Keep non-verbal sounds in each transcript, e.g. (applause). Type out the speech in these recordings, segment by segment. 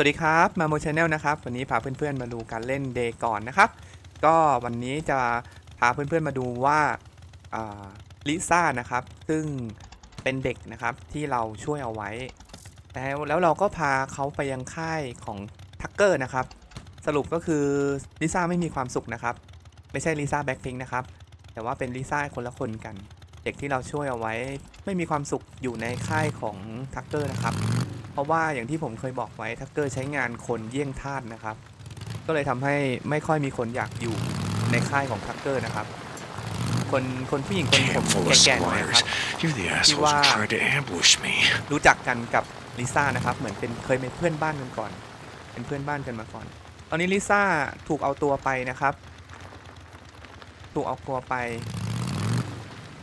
สวัสดีครับมาโมชแนลนะครับวันนี้พาเพื่อนๆมาดูการเล่นเดย์ก่อนนะครับ ก็วันนี้จะพาเพื่อนๆมาดูว่าลิซ่านะครับ ซึ่งเป็นเด็กนะครับที่เราช่วยเอาไว้ แล้วแล้วเราก็พาเขาไปยังค่ายของทักเกอร์นะครับ สรุปก็คือลิซ่าไม่มีความสุขนะครับ ไม่ใช่ลิซ่าแบ็คพิงนะครับ แต่ว่าเป็นลิซ่าคนละคนกัน เด็กที่เราช่วยเอาไว้ไม่มีความสุขอยู่ในค่ายของทักเกอร์นะครับ ราะว่าอย่างที่ผมเคยบอกไว้ทักเกอร์ใช้งานคนเยี่ยงทาสนะครับ ก็เลยทำให้ไม่ค่อยมีคนอยากอยู่ในค่ายของทักเกอร์นะครับ คนคนผู้หญิงคนผมแก่ๆนะครับ You're the assholes who Chihuahua. tried to ambush me. รู้จักกันกับลิซ่านะครับ เหมือนเป็นเคยเป็นเพื่อนบ้านกันก่อน เป็นเพื่อนบ้านกันมาก่อน ตอนนี้ลิซ่าถูกเอาตัวไปนะครับ ถูกเอาตัวไป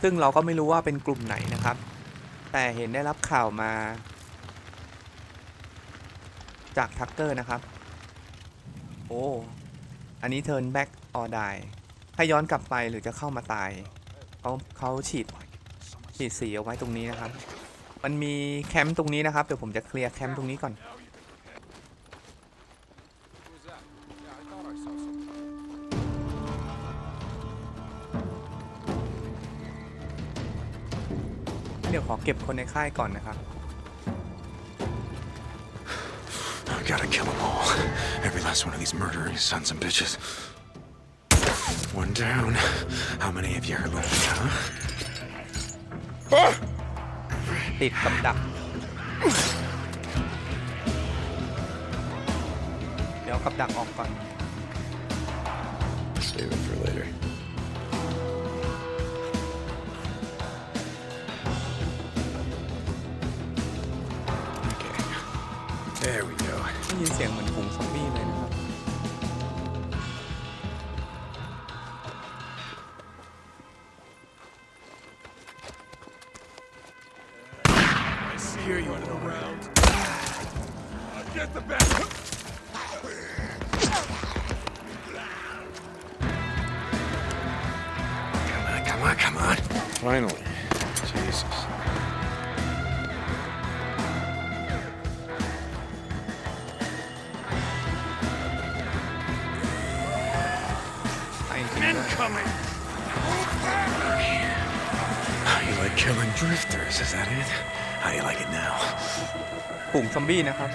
ซึ่งเราก็ไม่รู้ว่าเป็นกลุ่มไหนนะครับ แต่เห็นได้รับข่าวมา จากทักเกอร์นะครับ โอ้ อันนี้ turn back or die ให้ย้อนกลับไปหรือจะเข้ามาตายเขาเขาฉีดฉีดสีเอาไว้ตรงนี้นะครับ มันมีแคมป์ตรงนี้นะครับ เดี๋ยวผมจะเคลียร์แคมป์ตรงนี้ก่อน เดี๋ยวขอเก็บคนในค่ายก่อนนะครับ gotta kill them all. (laughs) Every last one of these murdering sons and bitches. One down. How many of you are left, huh? ติดกับดัก เดี๋ยวกับดักออกก่อน Save it for later. ยินเสียงเหมือนฝูงซอมบี้เลยนะครับ hear you running around. Get the back. Come on, come on, come on. Finally. drifters, is that it? How do you like it now? ฝูงซอมบี้นะครับ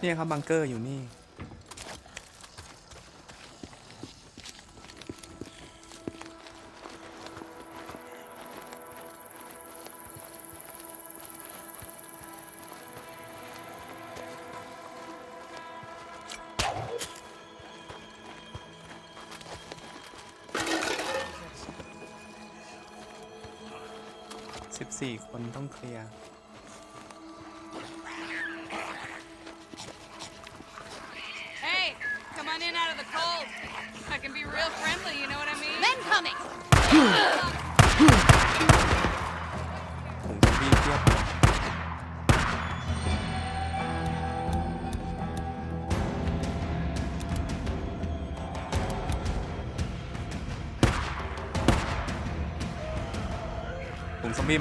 เนี่ยครับบังเกอร์อยู่นี่สิบสี่คนต้องเคลียร์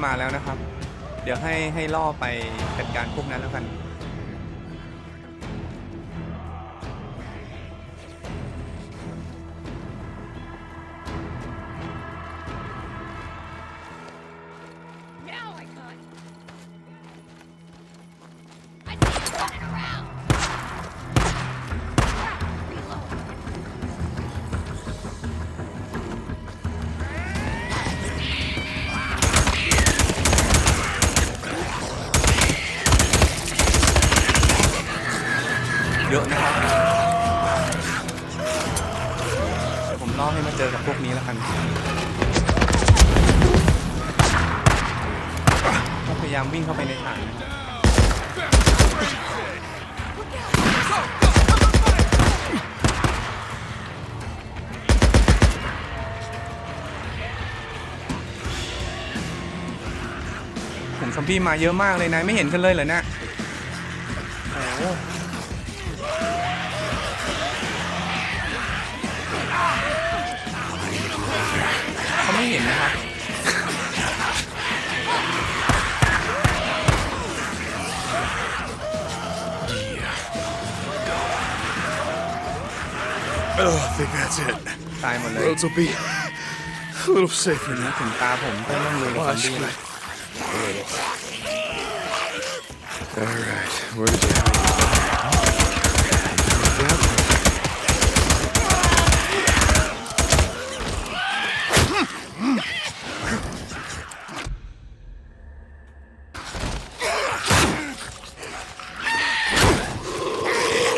มบี้มาแล้วนะครับ เดี๋ยวให้ให้ล่อไปจัดการพวกนั้นแล้วกัน ผมซอมบี้มาเยอะมากเลยนายไม่เห็นกันเลยเหรอเนี่ยโอ้โหเขาไม่เห็นนะครับ Oh, I think that's it. ตายหมดเลย Roads will be a little safer นึ now. กถึงตาผมก็ต้องลุยกับซอมบี้แล้ว All right, where did you?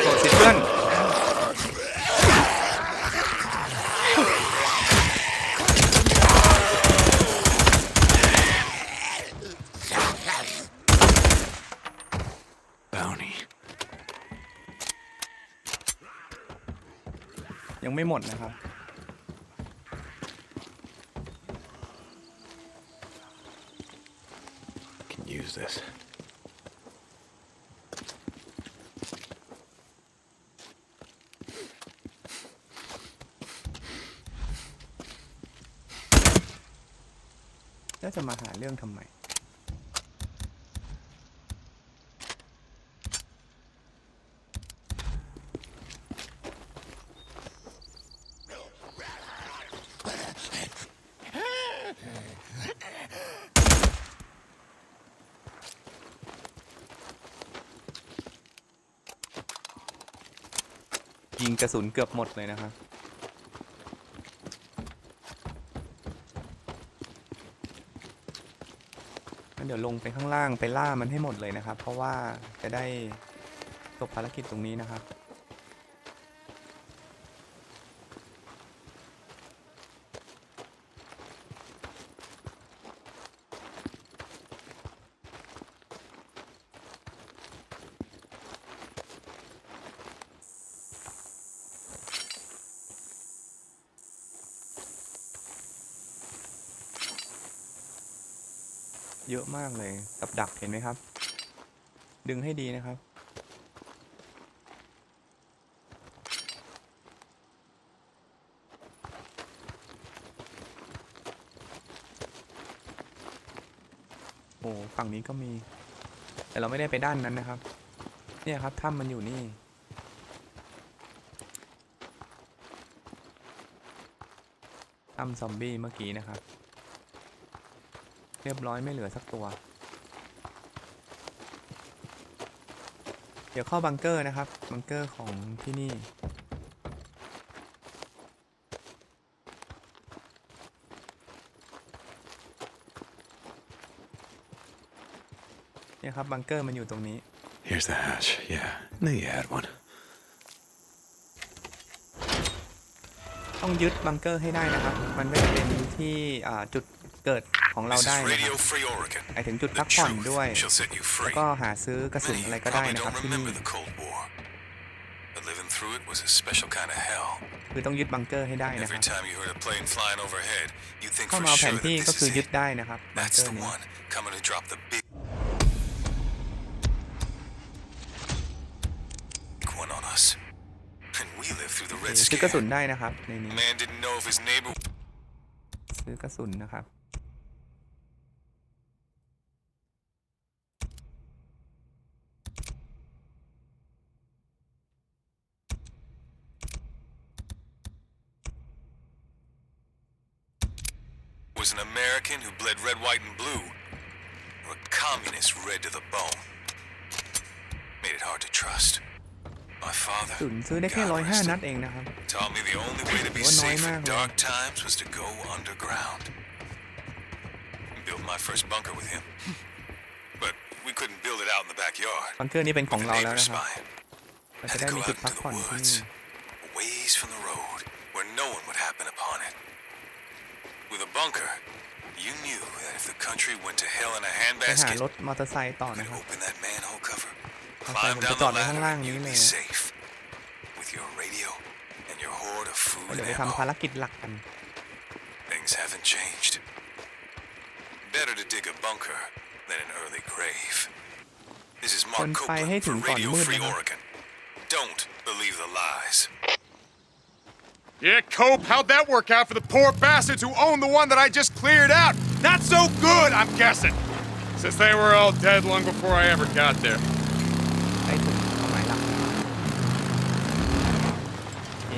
โดดสิเพื่อน Bounty. ยังไม่ หมดนะครับ Can use this. แล้วจะมาหาเรื่องทำไม กระสุนเกือบหมดเลยนะครับเดี๋ยวลงไปข้างล่างไปล่ามันให้หมดเลยนะครับ เพราะว่าจะได้จบภารกิจตรงนี้นะครับ เยอะมากเลยกับดักเห็นไหมครับ ดึงให้ดีนะครับ โอ้ฝั่งนี้ก็มี แต่เราไม่ได้ไปด้านนั้นนะครับ เนี่ยครับถ้ำมันอยู่นี่ถ้ำซอมบี้เมื่อกี้นะครับ เรียบร้อยไม่เหลือสักตัว เดี๋ยวเข้าบังเกอร์นะครับ บังเกอร์ของที่นี่ เนี่ยครับบังเกอร์มันอยู่ตรงนี้ Here's the hatch. Yeah, knew you had one. ต้องยึดบังเกอร์ให้ได้นะครับ มันก็จะเป็นที่อ่าจุดเกิด ของเรา This ได้ is นะค Radio รับ Free Oregon. ไปถึงจุดพั The กผ่อน truth ด้วย shall set you แล้ว free. ก็หาซื้อกระสุน Many อะไรก็ได้ probably นะครับ don't ที่นี่ remember the Cold War, but living through it was a special kind of hell. คือต้องยึดบังเกอร์ให้ได้นะค Every รับ time you heard a plane flying overhead, you think เข้า for มาเอาแผ sure น that ที่ this ก็คือ is ยึด it. ได้นะครับบัง That's เกอร์ the นี้ one coming to drop the big one on us. And we lived through the Red ซื้อกระสุน Scare. ได้นะครับในนี้ Man didn't know if his neighbor ซื้อกระสุนนะครับ was an American who bled red, white, and blue, or a communist red to the bone. Made it hard to trust. My กระ father สุนซื้อได้แค่ God ร้อยห้า rest him, นัดเองนะครับ taught me the only way to be Ủa, nói safe mà in rồi. dark times was to go underground. Built my first bunker with him. But we couldn't build it out in the backyard. บังเกอร์นี้เป็นของ with เรา the แล้ว neighbors นะครับ spying. เราจะ Had ได้ to มี go จุด out พัก into ผ่อน the ที่ woods, นี่ a ways from the road, where no one would happen upon it. With a bunker, you knew that if the country went to hell in a ไปหา handbasket, รถมอเตอร์ไซค์ต่อ you นะ could ครับ open that manhole cover, Okay, climbผม down จะจอ the ดไว้ข้าง ladder, ล่าง and นี้ you'd เล be ยอะ safe. With your radio and your hoard of แล้ว food เดี๋ยว and ไปทำภาร ammo. กิจหลักกัน Things haven't changed. Better to dig a bunker than an early grave. This is ค Mark นไป Copeland ให้ถึ for งก่อน Radio มืด Free นะครับ Oregon. Don't believe the lies. Yeah, Cope, how'd that work out for the poor bastards who owned the one that I just cleared out? Not so good, I'm guessing. Since they were all dead long before I ever got there. ได้ถึงเป้าหมายหลักโอเค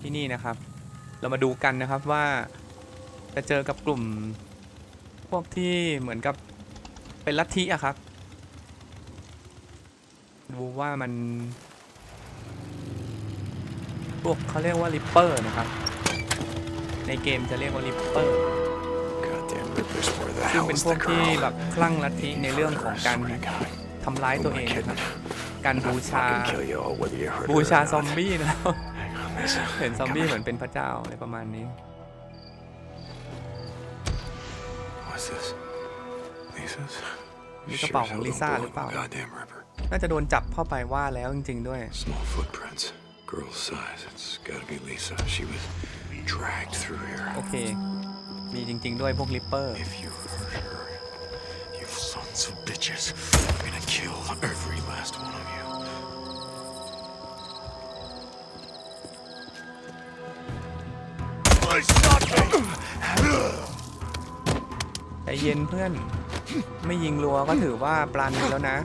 ที่นี่นะครับ เรามาดูกันนะครับว่า จะเจอกับกลุ่ม พวกที่เหมือนกับเป็นลัทธิอะครับ ดูว่ามันพวกเขาเรียกว่าริปเปอร์นะครับ ในเกมจะเรียกว่าริปเปอร์ Goddamn rippers, where the ซึ่ง hell เป็น is พว the กที่ girl? แบบคลั่งลัทธิในเรื่องของการ Swear to God. ทำร้ายตัวเองนะครับการบูชา Fucking kill you all, whether you hurt บู her or ชา not. ซอมบี้นะครับ Hang on, Lisa. เห็นซอม Come บี้ here. เหมือนเป็นพระเจ้าอะไรประมาณนี้ What's this? Lisa's? นี่กระเป๋าของลิซ่าหรือเปล่า Goddamn ripper. น่าจะโดนจับเข้าไปว่าแล้วจริงๆด้วย Small footprints. Girl size. It's gotta be Lisa. She was dragged through here. โอเค มีจริง ๆ ด้วยพวกริปเปอร์ If you hurt her, you sons of bitches, I'm gonna kill every last one of you. ใจเย็นเพื่อน ไม่ยิงรัวก็ถือว่าปลาณีแล้วนะ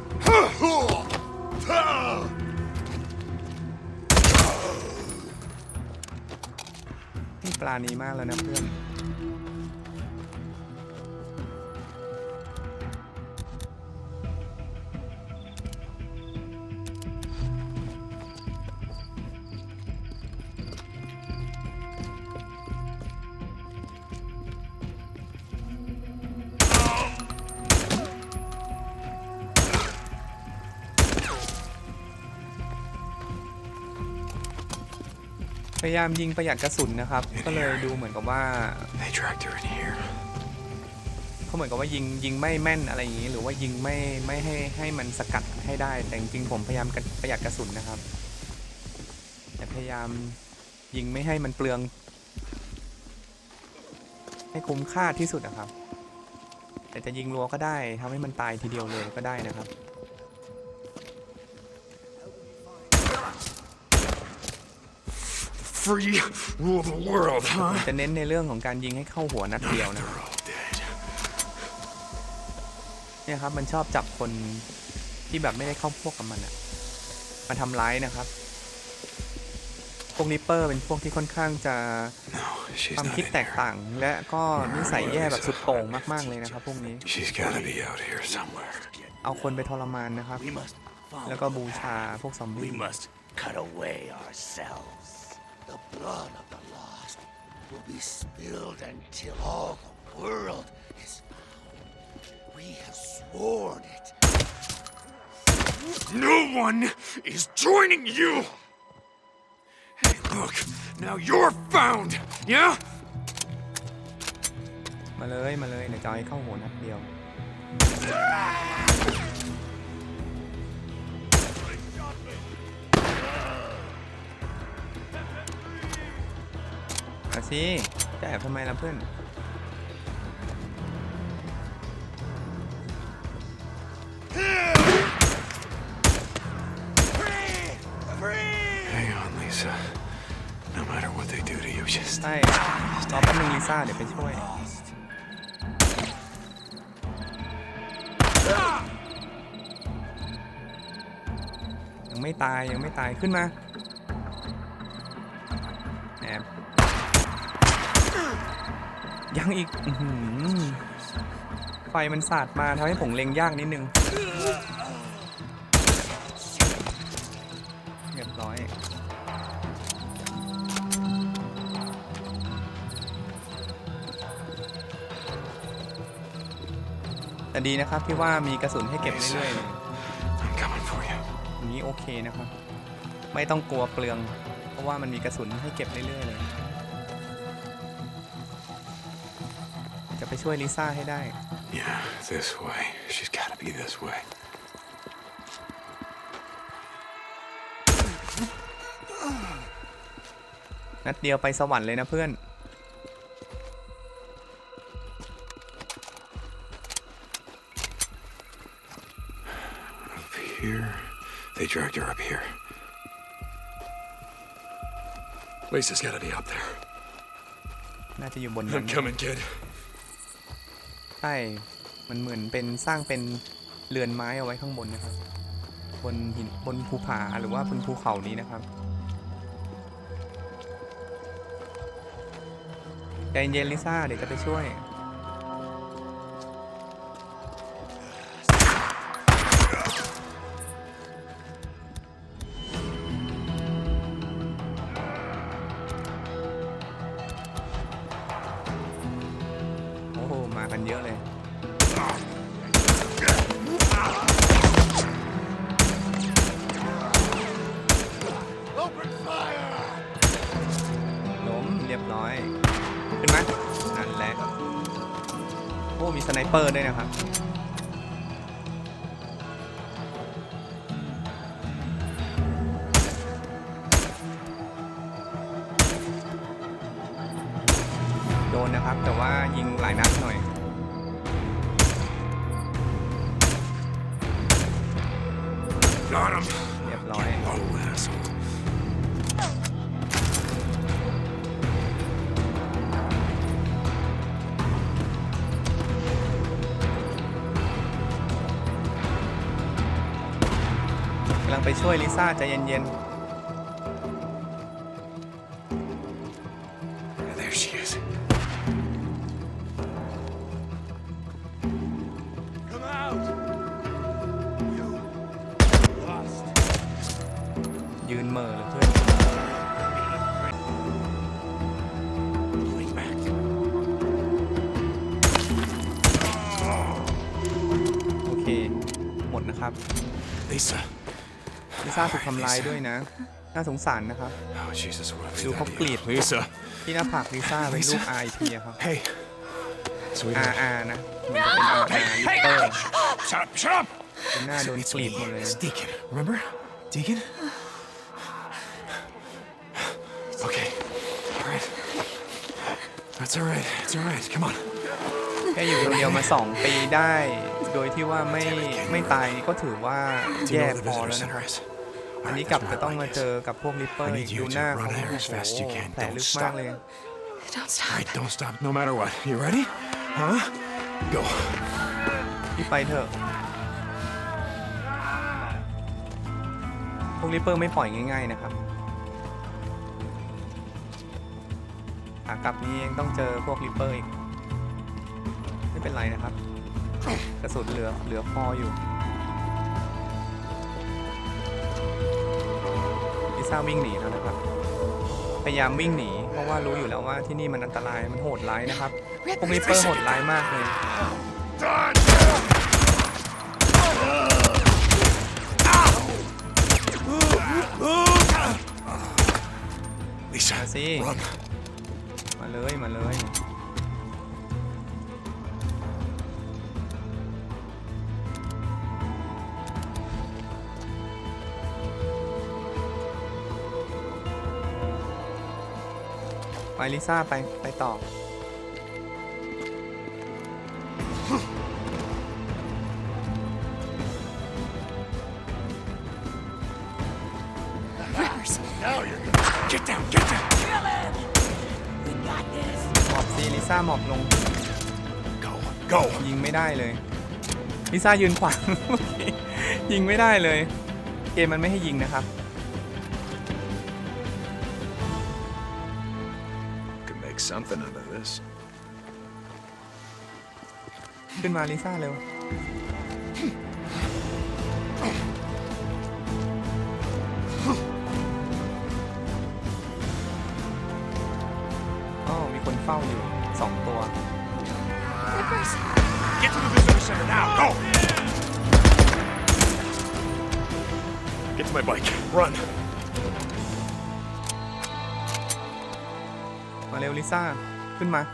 นี่ปลาณีมากแล้วนะเพื่อน พยายามยิงประหยัดกระสุนนะครับ ก็เลยดูเหมือนกับว่า They dragged her in here. เขาเหมือนกับว่ายิงยิงไม่แม่นอะไรอย่างนี้ หรือว่ายิงไม่ไม่ให้ให้มันสกัดให้ได้ แต่จริงๆผมพยายามกันประหยัดกระสุนนะครับ แต่พยายามยิงไม่ให้มันเปลือง ให้คุ้มค่าที่สุดนะครับ แต่จะยิงรัวก็ได้ทำให้มันตายทีเดียวเลยก็ได้นะครับ Free rule the world, ผม huh? จะเน้นในเรื่องของการยิงให้เข้าหัวนัดเดียวนะ They're all dead. เนี่ยครับมันชอบจับคนที่แบบไม่ได้เข้าพวกกับมันอะมาทำร้ายนะครับ พวกนิปเปอร์เป็นพวกที่ค่อนข้างจะ No, she's ความ not คิด in แตก here. ต่างและก็นิสัยแย่แบบสุดโต่งมากๆเลยนะครับ พวกนี้ She's gotta be out here somewhere. เอาคนไปทรมานนะครับ We must follow แล้วก็บูชาพวกซอม We บี้ must cut away ourselves. The blood of the lost will be spilled until all the world is found. We have sworn it. No one is joining you! Hey, look, now you're found, yeah? มาเลยมาเลยเดี๋ยวจะเอาให้เข้าหัวนัดเดียว สิจะแอบทำไมล่ะเพื่อน Hang on, Lisa. No matter what they do to you, just ใช่รอแป๊บนึงลิซ่าเดี๋ยวไปช่วย ยังไม่ตายยังไม่ตายขึ้นมา ยังอีกอื้อหือไฟมันสาดมาทำให้ผมเล็งยากนิดนึงเรียบร้อย แต่ดีนะครับที่ว่ามีกระสุนให้เก็บเรื่อยๆเลย I'm coming for you. อย่างนี้โอเคนะครับ ไม่ต้องกลัวเปลือง เพราะว่ามันมีกระสุนให้เก็บเรื่อยๆเลย ไปช่วยลิซ่าให้ได้ Yeah, this way. She's gotta be this way. นัดเดียวไปสวรรค์เลยนะเพื่อน Up here. They dragged her up here. Lisa's gotta be up there. น่าจะอยู่บนนั้น I'm coming, kid. ใช่มันเหมือนเป็นสร้างเป็นเรือนไม้เอาไว้ข้างบนนะครับ บนหินบนภูผาหรือว่าบนภูเขานี้นะครับใจเย็นลิซ่าเดี๋ยวจะไปช่วย กันเยอะเลย ล้มเรียบร้อยขึ้นไหมนั่นแหละ โอ้มีสไนเปอร์ด้วยนะครับ ไปช่วยลิซ่าใจเย็นาถูกทำลายด้วยนะ น่าสงสารนะครับ Oh, Jesus, what have ดู they เขา done ก to รี you? ด Lisa. ที่หน้าผากลิซ่าเป็นรูป RIP อะครับ Hey. Sweetheart. RR นะมันจะเป็น RR ลิปเปอร์ Shut up, shut up! เป็นหน้าโดนกรีดหมดเลย It's Deacon. Remember? Deacon? Okay. All right. That's all right. It's all right. Come on. แค่อยู่คนเดียวมา 2 ปีได้ โดยที่ว่าไม่ไม่ตายก็ถือว่า Do you แย่ know where the พอ visitor แล้วนะค center รับ is? อันนี้ Alright, กลับ that's จะ where ต้อง I มา like เจ it. อกับพวกริปเปอ I ร์ need you ดู to หน้า run เขา out โอ้ here as fast as you โห can. แผล Don't ลึก stop. มากเลย Don't All stop. right, don't stop no matter what. You ready? Huh? Go. พี่ไปเถอะ พวกริปเปอร์ไม่ปล่อยง่ายๆนะครับขากลับนี้ยังต้องเจอพวกริปเปอร์อีก ไม่เป็นไรนะครับ กระสุนเหลือเหลือพออยู่าวิ่งหนีแล้วนะครับ พยายามวิ่งหนี เพราะว่ารู้อยู่แล้วว่าที่นี่มันอันตราย มันโหดร้ายนะครับ พวกนี้เปอร์โหดร้ายมากเลยมาสิมาเลย มาเลย ลิซ่าไป ไปต่อ Rivers. Now you're gonna Get down, get down. We got this. หมอบซีลิซ่าหมอบลง Go, go. ยิงไม่ได้เลย ลิซ่ายืนขวาง ยิงไม่ได้เลย เกมมันไม่ให้ยิงนะครับ something out of this. ขึ้นมาลิซ่าเร็ว อ๋อ มีคนเฝ้าอยู่สองตัว Get to the visitor center now. Go. Get my bike. Run. เร็วลิซ่า ขึ้นมา We're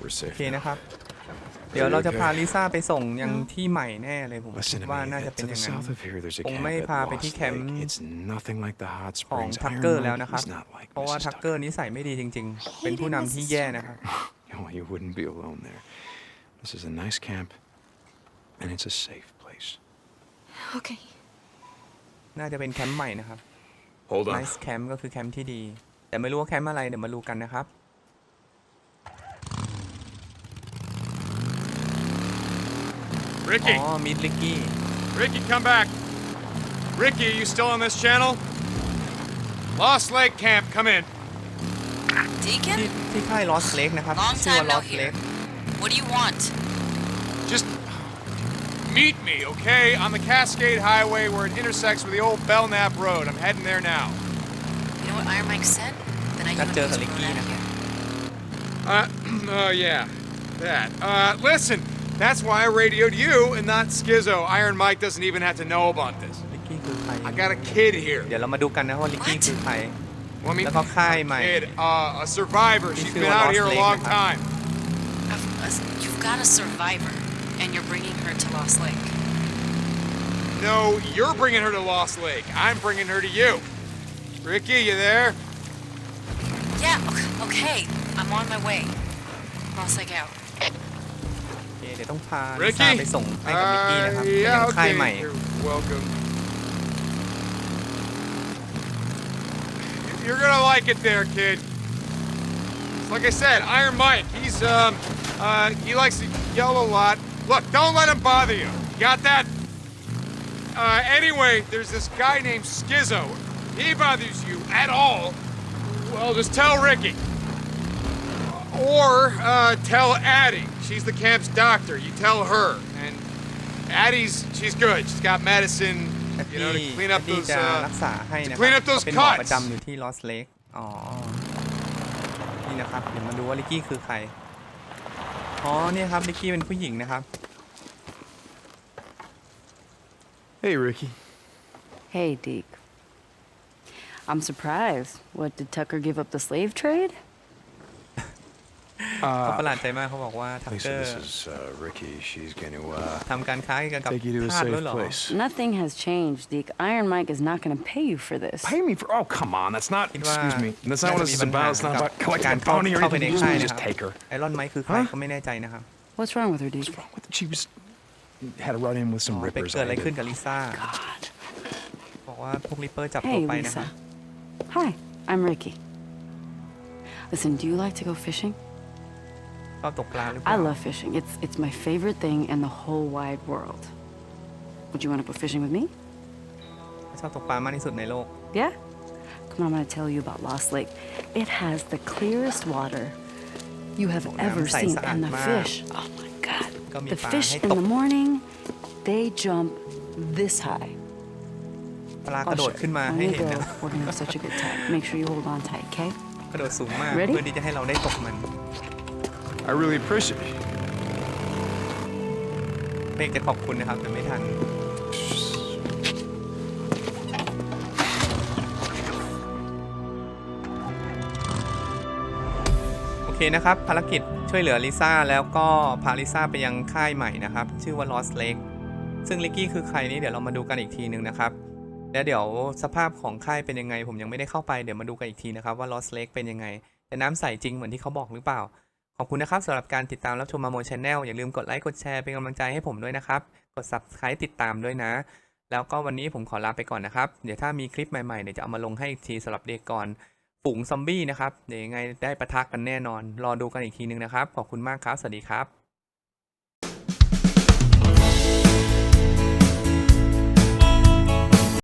โอ safe. เค นะครับ เดี๋ยวเราจะพาลิซ่าไปส่งยังที่ใหม่แน่เลยผมคิ Listen ด to ว่า me. น่าจะ uh, เป็น To อ the ย่างนั้น south of here, there's a คง camp ไม่ at พาไปที่ Lost แคมป์ Lake. It's nothing like the hot ของ springs. ทัก Iron เกอร์ Mike, แล้วนะครับ he's not like เพราะว่า Mrs. ทักเกอร์นิสัยไม่ดีจริง ๆ เป็นผู้นำที่แย่นะครับ Tucker. Oh, you wouldn't be alone there. This is a nice camp, and it's a safe place. Okay. น่าจะเป็นแคมป์ใหม่นะครับ Hold on. nice camp ก็คือแคมป์ที่ดี แต่ไม่รู้ว่าแคมป์อะไรเดี๋ยวมาดูกันนะครับอ๋ Ricky, อมิดลิกกี้ Ricky, come back. Ricky, are you still on this channel? Lost Lake Camp, come in. ที่ Deacon? ที่ค่าย Lost Lake นะครับ Long ชื่อว่า time no Lost hear. Lake What do you want? Just meet me, okay? On the Cascade Highway where it intersects with the old Belknap Road. I'm heading there now. You know what Iron Mike said? Then I นัด knew เจอ it กับ was ลิก going กี้ on นะครับ here. Uh, (clears throat) oh yeah, that. Uh, listen, that's why I radioed you and not Skizzo. Iron Mike doesn't even have to know about this. ลิกกี้คือใคร I got a kid here. เดี๋ยวเรามาดูกันนะว่าลิกกี้ What? คือใคร Well, I mean,แล้วก็ค่ายใหม่ kid, uh, a survivor. He's She's still been a out Lost here a Lake long นะครับ time. I've- uh, You've got a survivor, and you're bringing her to Lost Lake. No, you're bringing her to Lost Lake. I'm bringing her to you. Ricky, you there? Yeah, okay, okay. I'm on my way. Lost Lake out. โอเคเดี๋ยวต้องพาลิซ่า Ricky? ไปส่งให้กับลิกกี้นะครับ Uh, ไปยั yeah, งค่าย okay. ใหม่ You're welcome. You're gonna like it there, kid. Like I said, Iron Mike, he's, um, uh, he likes to yell a lot. Look, don't let him bother you. Got that? Uh, anyway, there's this guy named Skizzo. If he bothers you at all, well, just tell Ricky. Or, uh, tell Addie. She's the camp's doctor. You tell her. And Addie's, she's good. She's got medicine, แอด you ดี้ know, to clean up แอดดี้ those, จะ uh, รักษาให้นะค to clean รั up those เป็นหมอ cuts ประจำอยู่ที่ Lost Lake อ๋อ นี่นะครับ เดี๋ยวมาดูว่าลิกกี้คือใคร อ๋อ เนี่ยครับ ลิกกี้เป็นผู้หญิงนะครับ Hey, Ricky. Hey, Deke. I'm surprised. What, did Tucker give up the slave trade? เขาประหลาดใจมากเขาบอกว่าทักเก Lisa, อร์ this is uh, Ricky. She's going to uh, ทำการค้าเกี่ยวกับ take you to a ทาส safe ด้วยเหรอ place. Nothing has changed, Deke. Iron Mike is not going to pay you for this. Pay me for? Oh, come on. That's not. คิดว่า Excuse me. That's not what น่า this จะ is มีปัญหา about. It's not กับ about collecting การ a เข้า bounty or เข้าไปใน anything. You ค่าย just นะครับ take her. ไอรอนไมค์คือใคร Huh? ก็ไม่แน่ใจนะครับ What's wrong with her, Deke? What She was had a run in with อ๋ some อไป rippers. เกิดอะไร I ขึ้น did. กับลิซ่า God. บอกว่าพวกริปเปอร์จับตัว Hey, ไปนะครั Lisa. บ Hi, I'm Ricky. Listen, do you like to go fishing? ชอบตกปลาหรือเปล่า I love fishing. It's it's my favorite thing in the whole wide world. Would you want to go fishing with me? ชอบตกปลามากที่สุดในโลก Yeah? Come on, I'm gonna tell you about Lost Lake. It has the clearest water you have Oh, everน้ำใส seen. สะอาด And the มาก fish, oh my god. ก็มี The ปลา fish ให้ in ตก the morning, they jump this high. ปลาก I'll ระโด show ด you. ขึ้นมา When ให้ we เห็น go, นะ we're gonna have such a good time. Make sure you hold on tight, okay? กระโดดสูงมาก Ready? เพื่อที่จะให้เราได้ตกมัน (laughs) I really appreciate it. เมกจะขอบคุณนะครับแต่ไม่ทัน โอเคนะครับ ภารกิจช่วยเหลือลิซ่าแล้วก็พาลิซ่าไปยังค่ายใหม่นะครับ ชื่อว่า Lost Lake ซึ่งลิกกี้คือใครนี่เดี๋ยวเรามาดูกันอีกทีนึงนะครับ แล้วเดี๋ยวสภาพของค่ายเป็นยังไง ผมยังไม่ได้เข้าไปเดี๋ยวมาดูกันอีกทีนะครับว่า Lost Lake เป็นยังไง แต่น้ำใสจริงเหมือนที่เขาบอกหรือเปล่า ขอบคุณนะครับสำหรับการติดตามรับชมมาโมชแนลอย่าลืมกดไลค์กดแชร์เป็นกำลังใจให้ผมด้วยนะครับ กด subscribe ติดตามด้วยนะ แล้วก็วันนี้ผมขอลาไปก่อนนะครับ เดี๋ยวถ้ามีคลิปใหม่ๆเดี๋ยวจะเอามาลงให้อีกทีสำหรับเด็กก่อนฝูงซอมบี้นะครับเดี๋ยวยังไงได้ประทักกันแน่นอน รอดูกันอีกทีนึงนะครับ ขอบคุณมากครับ สวัสดีครับ